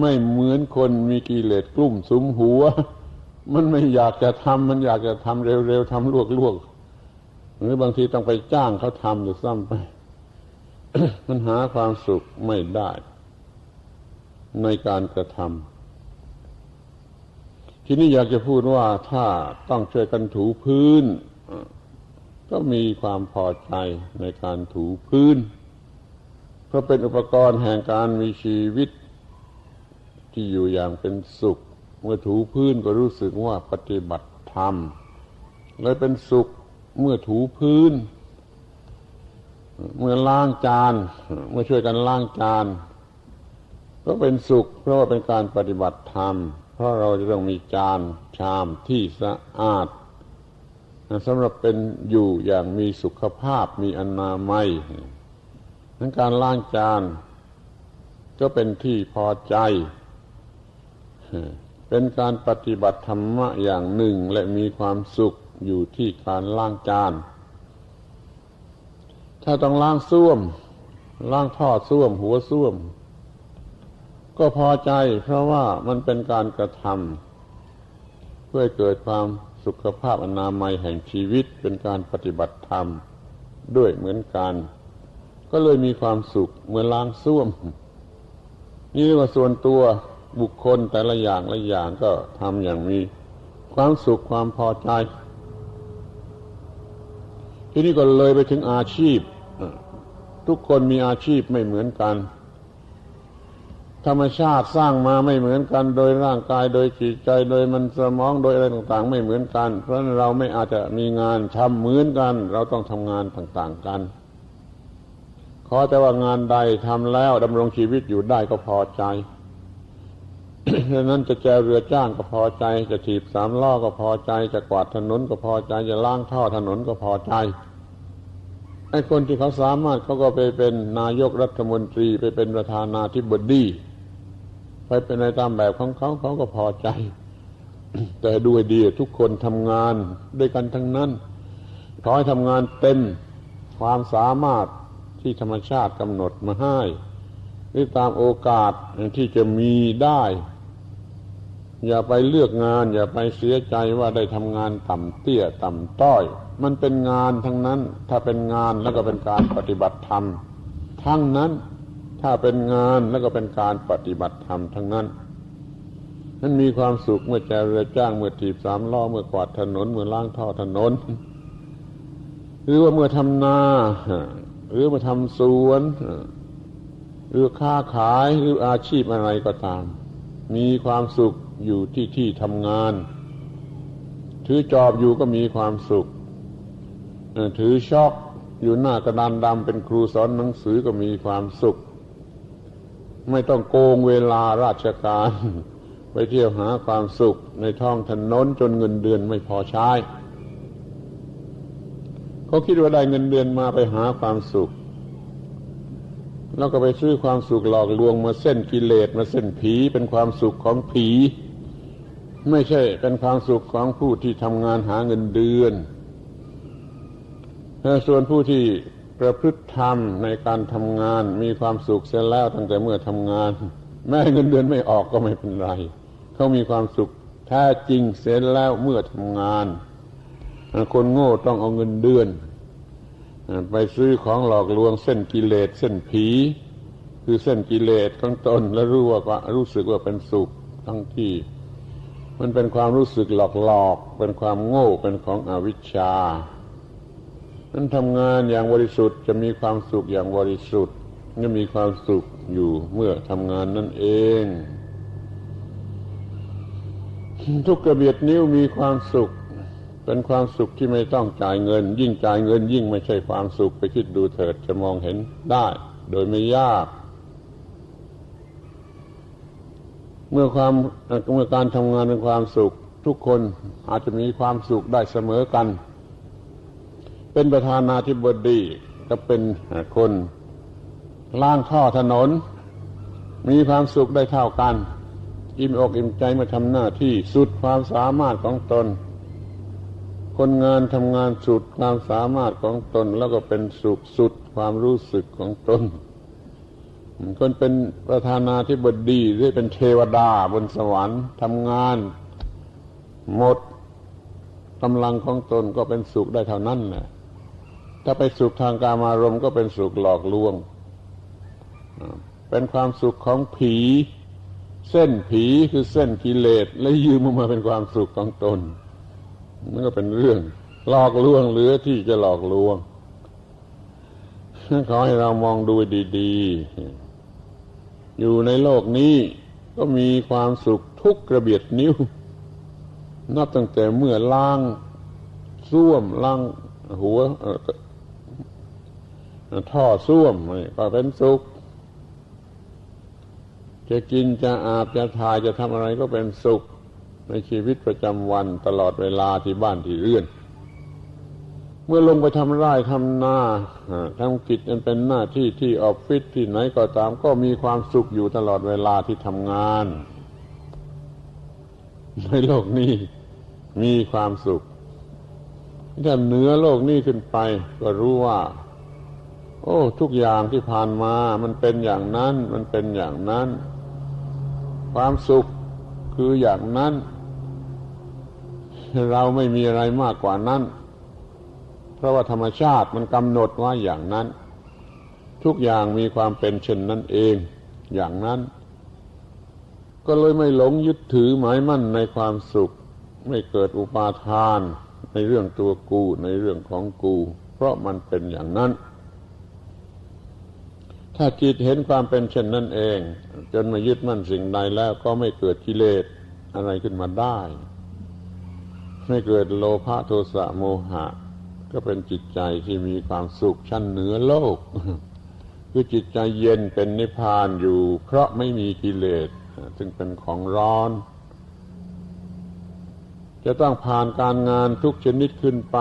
ไม่เหมือนคนมีกิเลสกลุ่มสุมหัว มันไม่อยากจะทำมันอยากจะทำเร็วๆทำลวกๆหรือบางทีต้องไปจ้างเขาทำหรือซ้ำไป มันหาความสุขไม่ได้ ในการกระทำทีนี้อยากจะพูดว่าถ้าต้องช่วยกันถูพื้น ก็มีความพอใจในการถูพื้น เพราะเป็นอุปกรณ์แห่งการมีชีวิต ที่อยู่อย่างเป็นสุข เมื่อถูพื้นก็รู้สึกว่าปฏิบัติธรรมเลยเป็นสุขเมื่อถูพื้น เมื่อล้างจาน เมื่อช่วยกันล้างจาน ก็เป็นสุข เพราะว่าเป็นการปฏิบัติธรรม เพราะเราจะต้องมีจานชามที่สะอาดสำหรับเป็นอยู่อย่างมีสุขภาพมีอนามัยนั้นการล้างจาน ก็เป็นที่พอใจ เป็นการปฏิบัติธรรมะอย่างหนึ่งและมีความสุขอยู่ที่การล้างจาน ถ้าต้องล้างส้วม ล้างท่อส้วม หัวส้วม ก็พอใจเพราะว่ามันเป็นการกระทำเพื่อเกิดความสุขภาพอนามัยแห่งชีวิตเป็นการปฏิบัติธรรมด้วยเหมือนกัน ก็เลยมีความสุขเมื่อล้างส้วม นี่เรียกว่าส่วนตัว บุคคลแต่ละอย่างละอย่างก็ทำอย่างมีความสุขความพอใจ ที่นี่ก็เลยไปถึงอาชีพ ทุกคนมีอาชีพไม่เหมือนกัน ธรรมชาติสร้างมาไม่เหมือนกัน โดยร่างกายโดยจิตใจโดยมันสมองโดยอะไรต่าง ๆ ไม่เหมือนกัน เพราะเราไม่อาจจะมีงานทำเหมือนกัน เราต้องทำงานต่าง ๆ กันขอแต่ว่างานใดทำแล้วดำรงชีวิตอยู่ได้ก็พอใจ ดังนั้นจะแจวเรือจ้างก็พอใจ จะถีบสามล้อก็พอใจ จะกวาดถนนก็พอใจ จะล้างท่อถนนก็พอใจไอ้คนที่เขาสามารถเขาก็ไปเป็นนายกรัฐมนตรีไปเป็นประธานาธิบดีไปเป็นในตามแบบของเขาเขาก็พอใจ แต่ด้วยดีทุกคนทำงานด้วยกันทั้งนั้นขอให้ทำงานเต็มความสามารถที่ธรรมชาติกำหนดมาให้หรือตามโอกาสที่จะมีได้ อย่าไปเลือกงาน อย่าไปเสียใจว่าได้ทำงานต่ำเตี้ยต่ำต้อย มันเป็นงานทั้งนั้น ถ้าเป็นงานแล้วก็เป็นการปฏิบัติธรรม ทั้งนั้น ถ้าเป็นงานแล้วก็เป็นการปฏิบัติธรรมทั้งนั้นนั้นมีความสุขเมื่อแจเรือจ้างเมื่อถีบสามล้อเมื่อกวาดถนน เมื่อล้างท่อถนน หรือว่าเมื่อทำนา หรือมาทำสวน หรือค้าขายหรืออาชีพอะไรก็ตาม มีความสุขอยู่ที่ที่ทำงาน ถือจอบอยู่ก็มีความสุข ถือช็อกอยู่หน้ากระดานดำเป็นครูสอนหนังสือก็มีความสุข ไม่ต้องโกงเวลาราชการ ไปเที่ยวหาความสุขในท้องถนนจนเงินเดือนไม่พอใช้เขาคิดว่าได้เงินเดือนมาไปหาความสุข แล้วก็ไปซื้อความสุขหลอกลวงมาเส้นกิเลสมาเส้นผีเป็นความสุขของผี ไม่ใช่เป็นความสุขของผู้ที่ทำงานหาเงินเดือน ส่วนผู้ที่ประพฤติธรรมในการทำงานมีความสุขเสียแล้วตั้งแต่เมื่อทำงาน แม้เงินเดือนไม่ออกก็ไม่เป็นไร เขามีความสุขแท้จริงเสียแล้วเมื่อทำงาน คนโง่ต้องเอาเงินเดือน ไปซื้อของหลอกลวงเส้นกิเลสเส้นผี คือเส้นกิเลสของตนแล้วรู้ว่ารู้สึกว่าเป็นสุขทั้งที่ มันเป็นความรู้สึกหลอกๆเป็นความโง่เป็นของอวิชชานั้นทำงานอย่างบริสุทธิ์จะมีความสุขอย่างบริสุทธิ์จะมีความสุขอยู่เมื่อทำงานนั่นเองทุกกระเบียดนิ้วมีความสุข เป็นความสุขที่ไม่ต้องจ่ายเงิน ยิ่งจ่ายเงินยิ่งไม่ใช่ความสุขไปคิดดูเถิดจะมองเห็นได้ โดยไม่ยาก เมื่อความเมื่อการทำงานเป็นความสุข ทุกคนอาจจะมีความสุขได้เสมอกัน เป็นประธานาธิบดีก็เป็นคนล่างท่อถนน มีความสุขได้เท่ากัน อิ่มอกอิ่มใจมาทำหน้าที่สุดความสามารถของตน คนงานทำงานสุดความสามารถของตนแล้วก็เป็นสุขสุดความรู้สึกของตนคนเป็นประธานาธิบดีหรือเป็นเทวดาบนสวรรค์ทำงาน หมดกำลังของตนก็เป็นสุขได้เท่านั้นแหละถ้าไปสุขทางการมารมณ์ก็เป็นสุขหลอกลวง เป็นความสุขของผี เส้นผีคือเส้นกิเลสและยืมมาเป็นความสุขของตน มันก็เป็นเรื่อง หลอกลวงเหลือที่จะหลอกลวงขอให้เรามองดูดีๆ อยู่ในโลกนี้ก็มีความสุขทุกกระเบียดนิ้ว นับตั้งแต่เมื่อล้างส้วมล้างหัวท่อส้วมก็เป็นสุข จะกินจะอาบจะทายจะทำอะไรก็เป็นสุข ในชีวิตประจำวันตลอดเวลาที่บ้านที่เรือน เมื่อลงไปทำไร่ทำนาทำกิจอันเป็นหน้าที่ที่ออฟฟิศที่ไหนก็ตามก็มีความสุขอยู่ตลอดเวลาที่ทำงาน ในโลกนี้มีความสุขถ้าเหนือโลกนี้ขึ้นไป ก็รู้ว่า โอ้ ทุกอย่างที่ผ่านมา มันเป็นอย่างนั้น มันเป็นอย่างนั้น ความสุขคืออย่างนั้น เราไม่มีอะไรมากกว่านั้น เพราะว่าธรรมชาติมันกำหนดว่าอย่างนั้น ทุกอย่างมีความเป็นเช่นนั้นเอง อย่างนั้น ก็เลยไม่หลงยึดถือหมายมั่นในความสุข ไม่เกิดอุปาทาน ในเรื่องตัวกูในเรื่องของกู เพราะมันเป็นอย่างนั้น ถ้าจิตเห็นความเป็นเช่นนั้นเอง จนมายึดมั่นสิ่งใดแล้วก็ไม่เกิดกิเลสอะไรขึ้นมาได้ ไม่เกิดโลภะโทสะโมหะ ก็เป็นจิตใจที่มีความสุขชั้นเหนือโลก คือจิตใจเย็นเป็นนิพพานอยู่ เพราะไม่มีกิเลสซึ่งเป็นของร้อน จะต้องผ่านการงานทุกชนิดขึ้นไป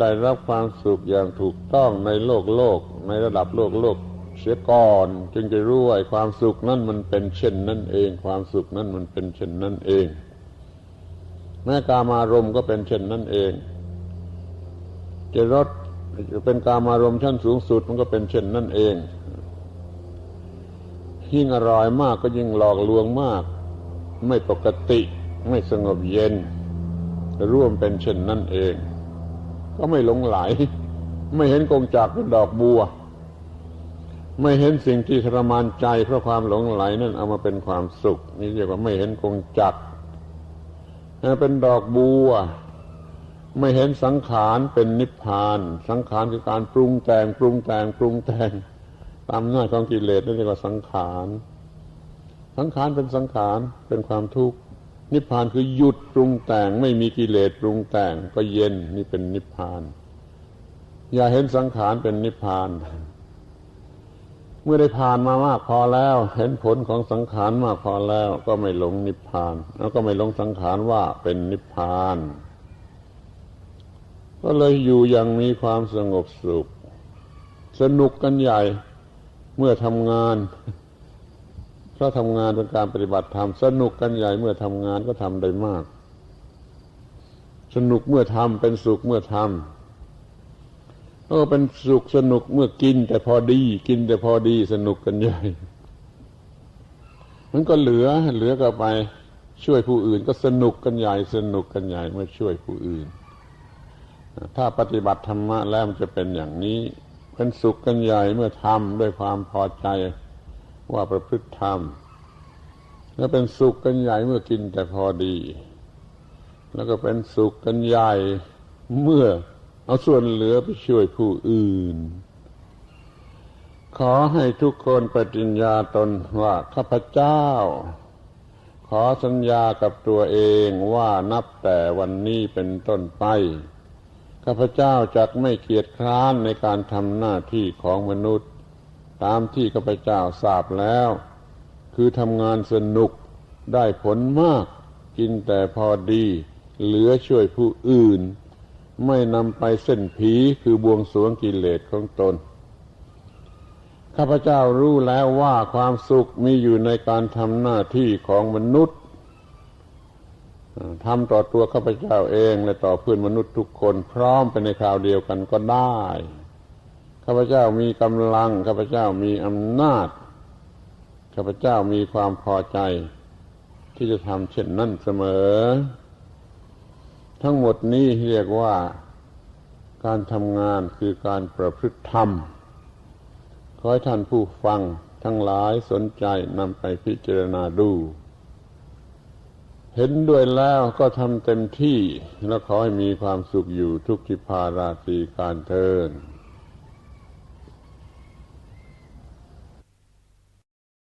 ได้รับความสุขอย่างถูกต้องในโลกโลก ในระดับโลกโลกเสียก่อน จึงจะรู้ว่าความสุขนั้นมันเป็นเช่นนั่นเอง ความสุขนั้นมันเป็นเช่นนั่นเอง แม้กามารมณ์ก็เป็นเช่นนั่นเอง จะรสเป็นกามารมณ์ชั้นสูงสุดมันก็เป็นเช่นนั่นเอง ยิ่งอร่อยมากก็ยิ่งหลอกลวงมาก ไม่ปกติไม่สงบเย็น ร่วมเป็นเช่นนั่นเอง ก็ไม่หลงไหล ไม่เห็นกงจากเป็นดอกบัว ไม่เห็นสิ่งที่ทรมานใจเพราะความหลงไหลนั่นเอามาเป็นความสุข นี่เรียกว่าไม่เห็นกงจัก เป็นดอกบัว ไม่เห็นสังขารเป็นนิพพาน สังขารคือการปรุงแต่งปรุงแต่งปรุงแต่งตามหน้าของกิเลสนั่นเรียกว่าสังขาร สังขารเป็นสังขารเป็นความทุกข์นิพพานคือหยุดปรุงแต่งไม่มีกิเลสปรุงแต่งก็เย็นนี่เป็นนิพพาน อย่าเห็นสังขารเป็นนิพพานเมื่อได้ผ่านมามากพอแล้ว เห็นผลของสังขารมากพอแล้ว ก็ไม่หลงนิพพาน แล้วก็ไม่หลงสังขารว่าเป็นนิพพาน ก็เลยอยู่อย่างมีความสงบสุข สนุกกันใหญ่เมื่อทำงานเพราะทำงานเป็นการปฏิบัติธรรมสนุกกันใหญ่เมื่อทำงานก็ทำได้มาก สนุกเมื่อทำเป็นสุขเมื่อทำ เออเป็นสุขสนุกเมื่อกิน แต่พอดี กินแต่พอดีสนุกกันใหญ่มันก็เหลือเหลือก็ไปช่วยผู้อื่น ก็สนุกกันใหญ่สนุกกันใหญ่เมื่อช่วยผู้อื่น ถ้าปฏิบัติธรรมะแล้วมันจะเป็นอย่างนี้เป็นสุขกันใหญ่เมื่อทำด้วยความพอใจว่าประพฤติธรรมแล้วเป็นสุขกันใหญ่เมื่อกินแต่พอดี แล้วก็เป็นสุขกันใหญ่เมื่อ เอาส่วนเหลือไปช่วยผู้อื่น ขอให้ทุกคนปฏิญญาตนว่าข้าพเจ้า ขอสัญญากับตัวเองว่านับแต่วันนี้เป็นต้นไปข้าพเจ้าจะไม่เกียจคร้านในการทำหน้าที่ของมนุษย์ ตามที่ข้าพเจ้าทราบแล้ว คือทำงานสนุกได้ผลมาก กินแต่พอดี เหลือช่วยผู้อื่น ไม่นำไปเส้นผีคือบวงสวงกิเลสของตน ข้าพเจ้ารู้แล้วว่าความสุขมีอยู่ในการทำหน้าที่ของมนุษย์ทำต่อตัวข้าพเจ้าเองและต่อเพื่อนมนุษย์ทุกคนพร้อมไปในคราวเดียวกันก็ได้ ข้าพเจ้ามีกำลัง ข้าพเจ้ามีอำนาจ ข้าพเจ้ามีความพอใจ ที่จะทำเช่นนั้นเสมอ ทั้งหมดนี้เรียกว่าการทำงานคือการประพฤติธรรม ขอให้ท่านผู้ฟังทั้งหลายสนใจนำไปพิจารณาดู เห็นด้วยแล้วก็ทำเต็มที่ แล้วขอให้มีความสุขอยู่ทุกทิพาราตรีการเทิน